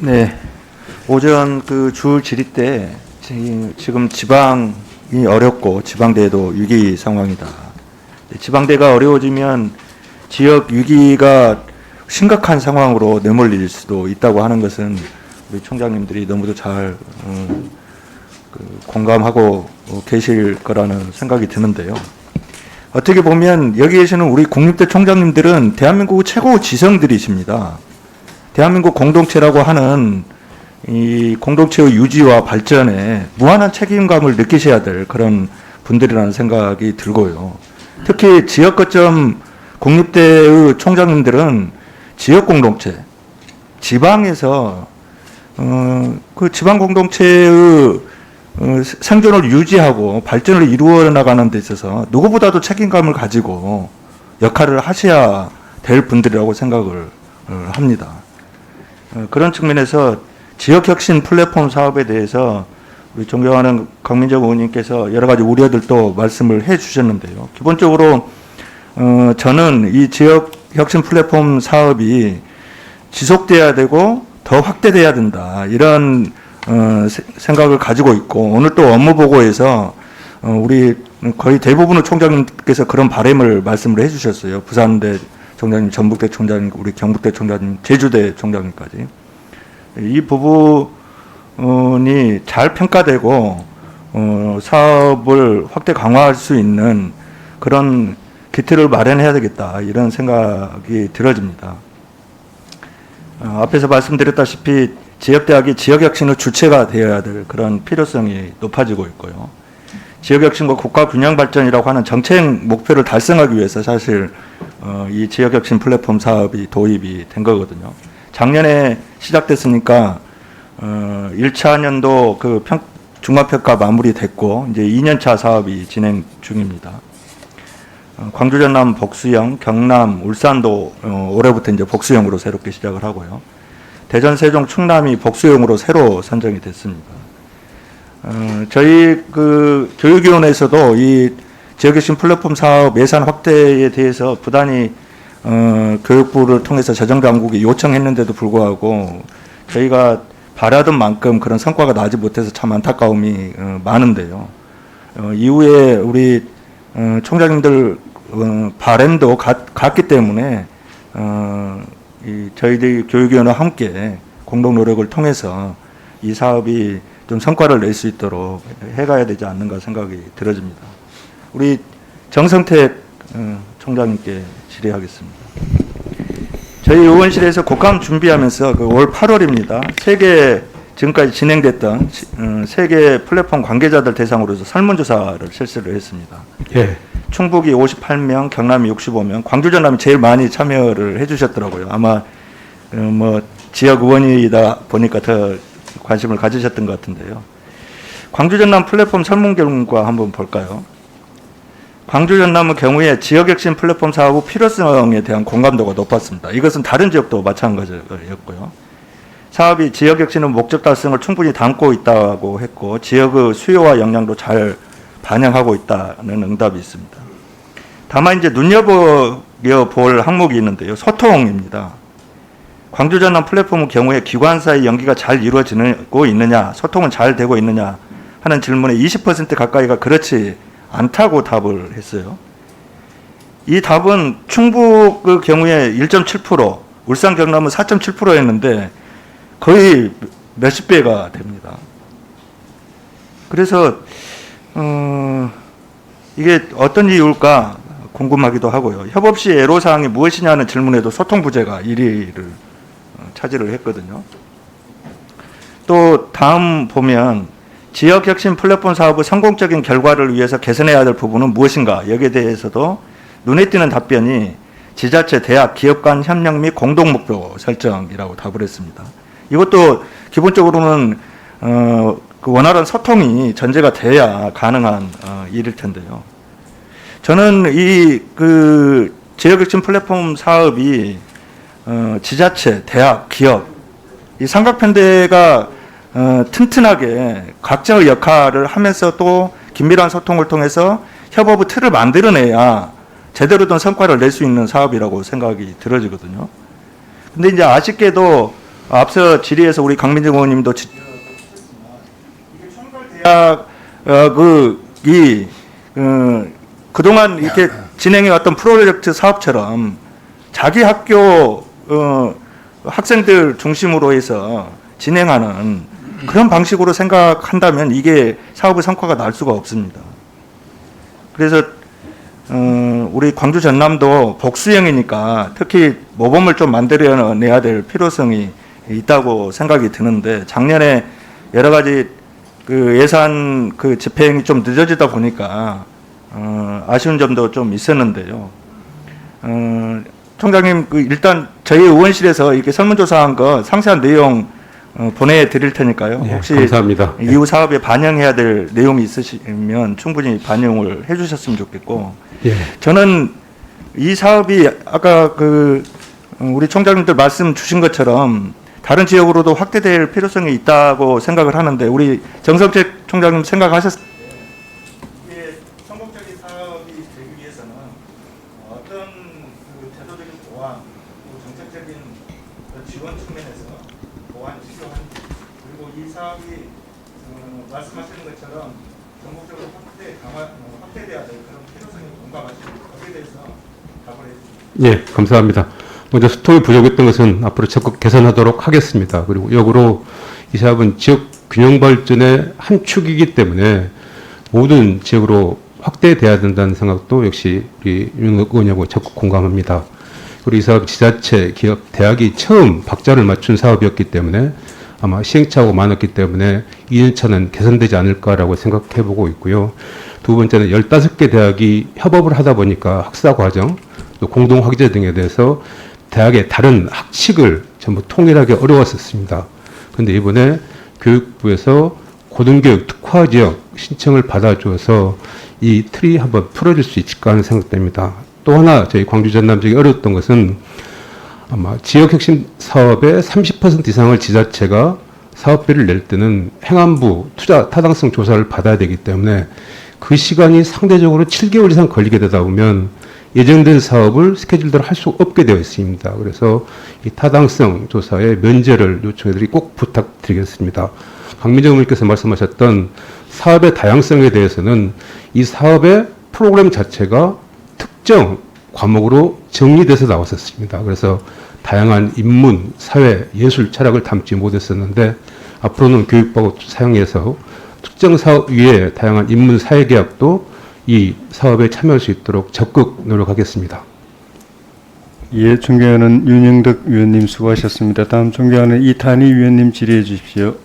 네. 오전 그주 질의 때 지- 지금 지방이 어렵고 지방대도 위기 상황이다. 네, 지방대가 어려워지면 지역 위기가 심각한 상황으로 내몰릴 수도 있다고 하는 것은 우리 총장님들이 너무도 잘 어, 그 공감하고 어, 계실 거라는 생각이 드는데요. 어떻게 보면 여기 계시는 우리 국립대 총장님들은 대한민국 최고 지성들이십니다. 대한민국 공동체라고 하는 이 공동체의 유지와 발전에 무한한 책임감을 느끼셔야 될 그런 분들이라는 생각이 들고요. 특히 지역 거점 국립대의 총장님들은 지역 공동체, 지방에서 어, 그 지방 공동체의 어, 생존을 유지하고 발전을 이루어 나가는 데 있어서 누구보다도 책임감을 가지고 역할을 하셔야 될 분들이라고 생각을 어, 합니다. 어, 그런 측면에서 지역혁신 플랫폼 사업에 대해서 우리 존경하는 강민정 의원님께서 여러 가지 우려들도 말씀을 해 주셨는데요. 기본적으로 어, 저는 이 지역혁신 플랫폼 사업이 지속돼야 되고 더 확대돼야 된다 이런 어, 세- 생각을 가지고 있고 오늘 또 업무 보고에서 어, 우리 거의 대부분의 총장님께서 그런 바람을 말씀을 해주셨어요. 부산대 총장님, 전북대 총장님, 우리 경북대 총장님, 제주대 총장님까지 이 부분이 잘 평가되고 어, 사업을 확대 강화할 수 있는 그런 기틀을 마련해야 되겠다 이런 생각이 들어집니다. 어, 앞에서 말씀드렸다시피 지역대학이 지역혁신의 주체가 되어야 될 그런 필요성이 높아지고 있고요. 지역혁신과 국가균형발전이라고 하는 정책 목표를 달성하기 위해서 사실 어, 이 지역혁신 플랫폼 사업이 도입이 된 거거든요. 작년에 시작됐으니까 어, 1차 년도 그 평, 중간평가 마무리됐고 이제 2년차 사업이 진행 중입니다. 어, 광주 전남 복수형, 경남, 울산도 어, 올해부터 이제 복수형으로 새롭게 시작을 하고요. 대전, 세종, 충남이 복수형으로 새로 선정이 됐습니다. 어, 저희 그 교육위원회에서도 이 지역혁신 플랫폼 사업 예산 확대에 대해서 부단히 어, 교육부를 통해서 재정당국이 요청했는데도 불구하고 저희가 바라던 만큼 그런 성과가 나지 못해서 참 안타까움이 어, 많은데요. 어, 이후에 우리 어, 총장님들 어, 바램도 같, 같기 때문에 어, 이 저희들 교육위원회 함께 공동 노력을 통해서 이 사업이 좀 성과를 낼 수 있도록 해가야 되지 않는가 생각이 들어집니다. 우리 정성택 어, 총장님께 질의하겠습니다. 저희 의원실에서 국감 준비하면서 그 올 8월입니다. 세계 지금까지 진행됐던 시- 어, 세계 플랫폼 관계자들 대상으로서 설문조사를 실시를 했습니다. 예. 충북이 58명, 경남이 65명, 광주 전남이 제일 많이 참여를 해주셨더라고요. 아마 어, 뭐 지역 의원이다 보니까 더 관심을 가지셨던 것 같은데요. 광주 전남 플랫폼 설문 결과 한번 볼까요? 광주 전남의 경우에 지역 혁신 플랫폼 사업의 필요성에 대한 공감도가 높았습니다. 이것은 다른 지역도 마찬가지였고요. 사업이 지역 혁신의 목적 달성을 충분히 담고 있다고 했고 지역의 수요와 역량도 잘 반영하고 있다는 응답이 있습니다. 다만 이제 눈여겨 볼 항목이 있는데요. 소통입니다. 광주 전남 플랫폼의 경우에 기관사의 연기가 잘 이루어지고 있느냐, 소통은 잘 되고 있느냐 하는 질문에 20% 가까이가 그렇지 않다고 답을 했어요. 이 답은 충북의 경우에 1.7%, 울산 경남은 4.7%였는데 거의 몇십 배가 됩니다. 그래서 어, 이게 어떤 이유일까 궁금하기도 하고요. 협업 시 애로사항이 무엇이냐는 질문에도 소통 부재가 1위를 어, 차지를 했거든요. 또 다음 보면 지역 혁신 플랫폼 사업의 성공적인 결과를 위해서 개선해야 될 부분은 무엇인가 여기에 대해서도 눈에 띄는 답변이 지자체, 대학, 기업 간 협력 및 공동 목표 설정이라고 답을 했습니다. 이것도 기본적으로는 어, 그 원활한 소통이 전제가 돼야 가능한 어, 일일 텐데요. 저는 이 그 지역 혁신 플랫폼 사업이 어, 지자체, 대학, 기업 이 삼각편대가 어, 튼튼하게 각자의 역할을 하면서 또 긴밀한 소통을 통해서 협업의 틀을 만들어내야 제대로 된 성과를 낼 수 있는 사업이라고 생각이 들어지거든요. 근데 이제 아쉽게도 앞서 질의에서 우리 강민정 의원님도 지- 대학 어, 그이 어, 그동안 이렇게 진행해 왔던 프로젝트 사업처럼 자기 학교 어, 학생들 중심으로 해서 진행하는 그런 방식으로 생각한다면 이게 사업의 성과가 날 수가 없습니다. 그래서 어, 우리 광주 전남도 복수형이니까 특히 모범을 좀 만들어내야 될 필요성이 있다고 생각이 드는데 작년에 여러 가지 그 예산 그 집행이 좀 늦어지다 보니까 어, 아쉬운 점도 좀 있었는데요. 어, 총장님 그 일단 저희 의원실에서 이렇게 설문조사한 거 상세한 내용 어, 보내드릴 테니까요. 예, 혹시 감사합니다. 이후 사업에 반영해야 될 내용이 있으시면 충분히 반영을 해주셨으면 좋겠고 예. 저는 이 사업이 아까 그 어, 우리 총장님들 말씀 주신 것처럼 다른 지역으로도 확대될 필요성이 있다고 생각을 하는데 우리 정성택 총장님 생각하셨 이게 성공적인 사업이 되기 위해서는 어떤 그 제도적인 보완, 또 정책적인 그 지원 측면에서 보완이 필요한지 그리고 어, 말씀하시는 것처럼 전국적으로 확대 강화 어, 확대돼야 될 그런 필요성이 공감하시는 거기에 대해서 답을 해주시죠. 예, 감사합니다. 먼저 스토리 부족했던 것은 앞으로 적극 개선하도록 하겠습니다. 그리고 역으로 이 사업은 지역 균형 발전의 한 축이기 때문에 모든 지역으로 확대돼야 된다는 생각도 역시 우리 윤 의원하고 적극 공감합니다. 그리고 이 사업 지자체, 기업, 대학이 처음 박자를 맞춘 사업이었기 때문에 아마 시행착오가 많았기 때문에 2년차는 개선되지 않을까라고 생각해 보고 있고요. 두 번째는 15개 대학이 협업을 하다 보니까 학사 과정, 또 공동 학제 등에 대해서 대학의 다른 학칙을 전부 통일하기 어려웠었습니다. 그런데 이번에 교육부에서 고등교육 특화 지역 신청을 받아줘서 이 틀이 한번 풀어질 수 있을까 하는 생각됩니다. 또 하나 저희 광주 전남 지역이 어려웠던 것은 아마 지역 핵심 사업의 30% 이상을 지자체가 사업비를 낼 때는 행안부 투자 타당성 조사를 받아야 되기 때문에 그 시간이 상대적으로 7개월 이상 걸리게 되다 보면 예정된 사업을 스케줄대로 할 수 없게 되어 있습니다. 그래서 이 타당성 조사의 면제를 요청해드리 꼭 부탁드리겠습니다. 강민정 의원께서 말씀하셨던 사업의 다양성에 대해서는 이 사업의 프로그램 자체가 특정 과목으로 정리돼서 나왔었습니다. 그래서 다양한 인문, 사회, 예술, 철학을 담지 못했었는데 앞으로는 교육부 사용해서 특정 사업 위에 다양한 인문 사회 계약도 이 사업에 참여할 수 있도록 적극 노력하겠습니다. 예, 존경하는 윤영덕 위원님 수고하셨습니다. 다음 존경하는 이탄희 위원님 질의해 주십시오.